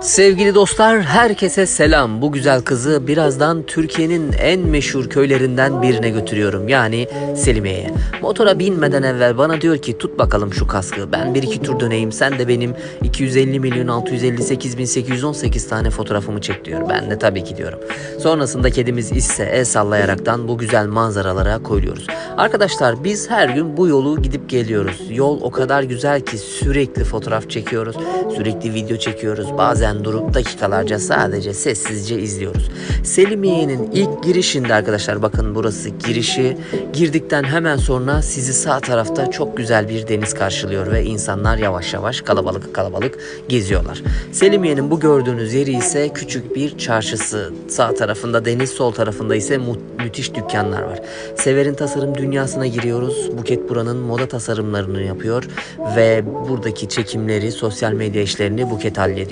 Sevgili dostlar, herkese selam. Bu güzel kızı birazdan Türkiye'nin en meşhur köylerinden birine götürüyorum. Yani Selimiye'ye. Motora binmeden evvel bana diyor ki tut bakalım şu kaskı. Ben bir iki tur döneyim. Sen de benim 250 milyon 658 bin 818 tane fotoğrafımı çek diyor. Ben de tabii ki diyorum. Sonrasında kedimiz ise el sallayaraktan bu güzel manzaralara koyuyoruz. Arkadaşlar biz her gün bu yolu gidip geliyoruz. Yol o kadar güzel ki sürekli fotoğraf çekiyoruz. Sürekli video çekiyoruz. Bazen durup dakikalarca sadece sessizce izliyoruz. Selimiye'nin ilk girişinde arkadaşlar bakın burası girişi. Girdikten hemen sonra sizi sağ tarafta çok güzel bir deniz karşılıyor ve insanlar yavaş yavaş kalabalık kalabalık geziyorlar. Selimiye'nin bu gördüğünüz yeri ise küçük bir çarşısı. Sağ tarafında deniz, sol tarafında ise mu- müthiş dükkanlar var. Sever'in tasarım dünyasına giriyoruz. Buket buranın moda tasarımlarını yapıyor ve buradaki çekimleri, sosyal medya işlerini Buket hallediyor.